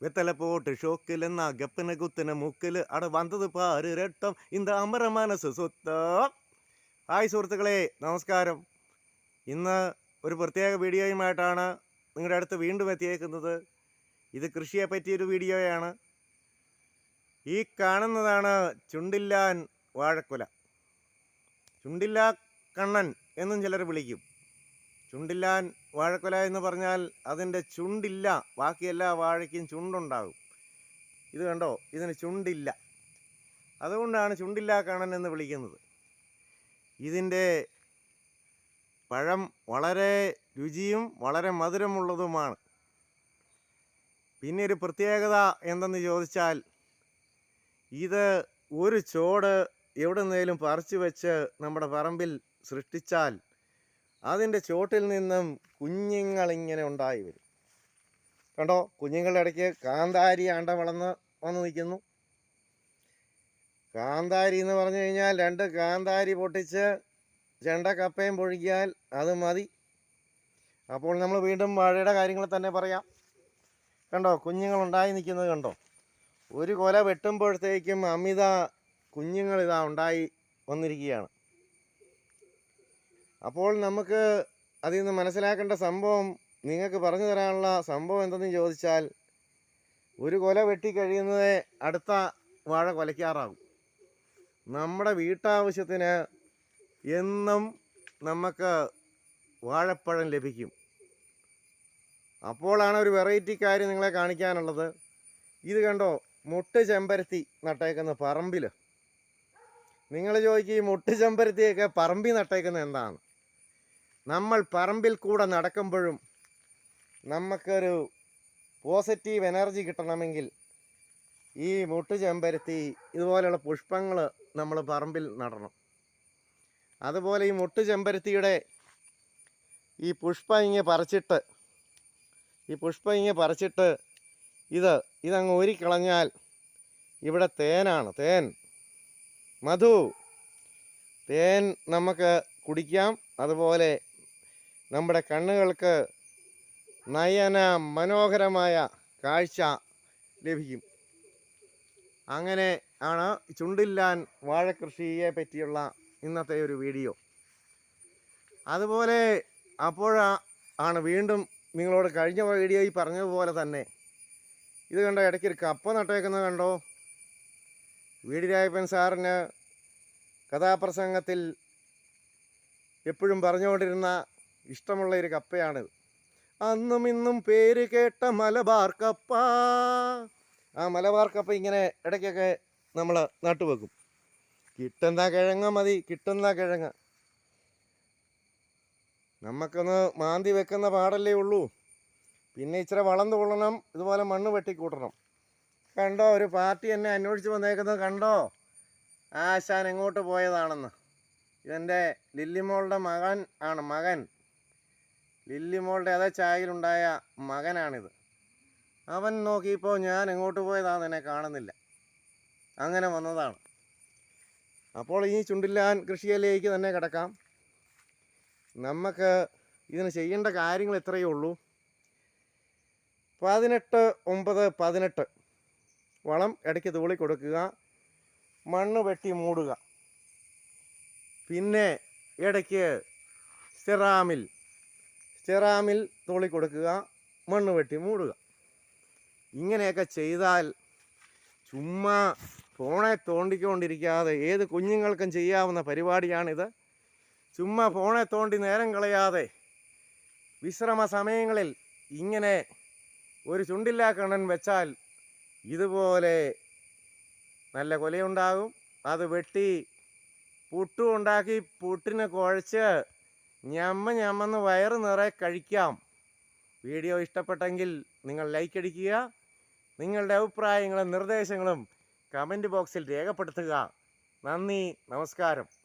வெத்தலை போட்டு ஷோக்கில் நான் கெப்பன குத்தின மூக்கில் அட வந்தது பாரு രട്ടം இந்த അമര മനസ്സ് സ്വത്തം ഹായ് സുഹൃത്തുക്കളെ നമസ്കാരം ഇന്ന് ഒരു പ്രത്യേക വീഡിയോയുമായിട്ടാണ് നിങ്ങളുടെ അടുത്ത് വീണ്ടും എത്തിയേക്കുന്നത് ഇത് കൃഷിയെ പറ്റിയൊരു വീഡിയോയാണ് ഈ കാണുന്നതാണ് ചുണ്ടില്ലാൻ വാഴക്കുല ചുണ്ടില്ലാ കണ്ണൻ എന്നും ചിലർ വിളിക്കും ചുണ്ടില്ലാൻ വാഴക്കുല എന്ന് പറഞ്ഞാൽ അതിന്റെ ചുണ്ടില്ല. ബാക്കി എല്ലാ വാഴയ്ക്കും ചുണ്ടുണ്ടാകും. ഇത് കണ്ടോ? ഇതിന് ചുണ്ടില്ല. അതുകൊണ്ടാണ് ചുണ്ടില്ലാ കണൻ എന്ന് വിളിക്കുന്നത്. ഇതിന്റെ പഴം വളരെ രുചിയും വളരെ മധുരമുള്ളതുമാണ്. പിന്നെ ഒരു പ്രത്യേകത എന്തെന്ന് ചോദിച്ചാൽ ഇത് ഒരു ചോട് എവിടെ നിന്നേലും പറിച്ചു വെച്ച് നമ്മുടെ പറമ്പിൽ സൃഷ്ടിച്ചാൽ അതിന്റെ ചോട്ടിൽ നിന്നും കുഞ്ഞുങ്ങളിങ്ങനെ ഉണ്ടായി വരും. കണ്ടോ? കുഞ്ഞുങ്ങളുടെ ഇടയ്ക്ക് കാന്താരി ആണ്ട വളർന്ന് വന്ന് നിൽക്കുന്നു. കാന്താരി എന്ന് പറഞ്ഞു കഴിഞ്ഞാൽ രണ്ട് കാന്താരി പൊട്ടിച്ച് ചെണ്ട കപ്പയും പൊഴിക്കിയാൽ അത് മതി. അപ്പോൾ നമ്മൾ വീണ്ടും വാഴയുടെ കാര്യങ്ങൾ തന്നെ പറയാം. കണ്ടോ? കുഞ്ഞുങ്ങൾ ഉണ്ടായി നിൽക്കുന്നത് കണ്ടോ? ഒരു കൊല വെട്ടുമ്പോഴത്തേക്കും അമിത കുഞ്ഞുങ്ങൾ ഇതാ ഉണ്ടായി വന്നിരിക്കുകയാണ്. അപ്പോൾ നമുക്ക് അതിൽ നിന്ന് മനസ്സിലാക്കേണ്ട സംഭവം നിങ്ങൾക്ക് പറഞ്ഞു തരാനുള്ള സംഭവം എന്തെന്ന് ചോദിച്ചാൽ ഒരു കൊല വെട്ടി കഴിയുന്നത് അടുത്ത വാഴ കൊലയ്ക്കാറാകും. നമ്മുടെ വീട്ടാവശ്യത്തിന് എന്നും നമുക്ക് വാഴപ്പഴം ലഭിക്കും. അപ്പോഴാണ് ഒരു വെറൈറ്റി കാര്യം നിങ്ങളെ കാണിക്കാനുള്ളത്. ഇത് കണ്ടോ? മുട്ട് ചെമ്പരത്തി നട്ടേക്കുന്ന പറമ്പിൽ നിങ്ങൾ ചോദിക്കും ഈ മുട്ട് ചെമ്പരത്തിയൊക്കെ പറമ്പിൽ നട്ടേക്കുന്നത് എന്താണ്? നമ്മൾ പറമ്പിൽ കൂടെ നടക്കുമ്പോഴും നമുക്കൊരു പോസിറ്റീവ് എനർജി കിട്ടണമെങ്കിൽ ഈ മുട്ട് ചെമ്പരത്തി ഇതുപോലെയുള്ള പുഷ്പങ്ങൾ നമ്മൾ പറമ്പിൽ നടണം. അതുപോലെ ഈ മുട്ട് ചെമ്പരത്തിയുടെ ഈ പുഷ്പം ഇങ്ങനെ പറിച്ചിട്ട് ഈ പുഷ്പം ഇങ്ങനെ പറിച്ചിട്ട് ഇത് ഇതങ്ങ് ഊരിക്കളഞ്ഞാൽ ഇവിടെ തേനാണ്. തേൻ. മധു. തേൻ നമുക്ക് കുടിക്കാം. അതുപോലെ നമ്മുടെ കണ്ണുകൾക്ക് നയന മനോഹരമായ കാഴ്ച ലഭിക്കും. അങ്ങനെ ആണ് ചുണ്ടില്ലാൻ വാഴക്കൃഷിയെ പറ്റിയുള്ള ഇന്നത്തെ ഒരു വീഡിയോ. അതുപോലെ അപ്പോഴാ ആണ് വീണ്ടും നിങ്ങളോട് കഴിഞ്ഞ വീഡിയോയിൽ പറഞ്ഞതുപോലെ തന്നെ. ഇത് കണ്ടോ ഇടയ്ക്ക് ഒരു കപ്പ നട്ടേക്കുന്നത് കണ്ടോ? വീടിരായപ്പൻ സാറിന് കഥാപ്രസംഗത്തിൽ എപ്പോഴും പറഞ്ഞുകൊണ്ടിരുന്ന ഇഷ്ടമുള്ള ഒരു കപ്പയാണ് അന്നും ഇന്നും പേര് കേട്ട മലബാർ കപ്പ. ആ മലബാർ കപ്പ ഇങ്ങനെ ഇടയ്ക്കൊക്കെ നമ്മൾ നട്ടുവെക്കും. കിട്ടുന്ന കിഴങ്ങ മതി കിട്ടുന്ന കിഴങ്ങ. നമുക്കൊന്ന് മാന്തി വെക്കുന്ന പാടല്ലേ ഉള്ളൂ. പിന്നെ ഇച്ചിരി വളം തുള്ളണം ഇതുപോലെ മണ്ണ് വെട്ടിക്കൂട്ടണം. കണ്ടോ ഒരു പാർട്ടി എന്നെ അന്വേഷിച്ച് വന്നേക്കുന്നത് കണ്ടോ? ആശാൻ എങ്ങോട്ട് പോയതാണെന്ന്. ഇതെന്റെ ലില്ലിമോളുടെ മകൻ ആണ് മകൻ. ലില്ലിമോളുടെ അതേ ചായയിലുണ്ടായ മകനാണിത്. അവൻ നോക്കിയപ്പോൾ ഞാൻ എങ്ങോട്ട് പോയതാണ് എന്നെ കാണുന്നില്ല. അങ്ങനെ വന്നതാണ്. അപ്പോൾ ഈ ചുണ്ടില്ലാൻ കൃഷിയിലേക്ക് തന്നെ കിടക്കാം. നമുക്ക് ഇതിന് ചെയ്യേണ്ട കാര്യങ്ങൾ ഇത്രയേ ഉള്ളൂ. പതിനെട്ട് ഒമ്പത് പതിനെട്ട്. വളം ഇടയ്ക്ക് തൂളി കൊടുക്കുക. മണ്ണ് വെട്ടി മൂടുക. പിന്നെ ഇടയ്ക്ക് സിറാമിൽ സിറാമിൽ തൂളി കൊടുക്കുക മണ്ണ് വെട്ടി മൂടുക. ഇങ്ങനെയൊക്കെ ചെയ്താൽ ചുമ്മാ ഫോണെ തോണ്ടിക്കൊണ്ടിരിക്കാതെ ഏത് കുഞ്ഞുങ്ങൾക്കും ചെയ്യാവുന്ന പരിപാടിയാണിത്. ചുമ്മാ ഫോണെ തോണ്ടി നേരം കളയാതെ വിശ്രമ സമയങ്ങളിൽ ഇങ്ങനെ ഒരു ചുണ്ടില്ലാ കണ്ണൻ വെച്ചാൽ ഇതുപോലെ നല്ല കൊലയുണ്ടാകും. അത് വെട്ടി പുട്ടുണ്ടാക്കി പുട്ടിനെ പുട്ടിന് കുഴച്ച് ഞമ്മ ഞമ്മന്ന് വയറ് നിറയെ കഴിക്കാം. വീഡിയോ ഇഷ്ടപ്പെട്ടെങ്കിൽ നിങ്ങൾ ലൈക്ക് അടിക്കുക. നിങ്ങളുടെ അഭിപ്രായങ്ങളും നിർദ്ദേശങ്ങളും കമന്റ് ബോക്സിൽ രേഖപ്പെടുത്തുക. നന്ദി നമസ്കാരം.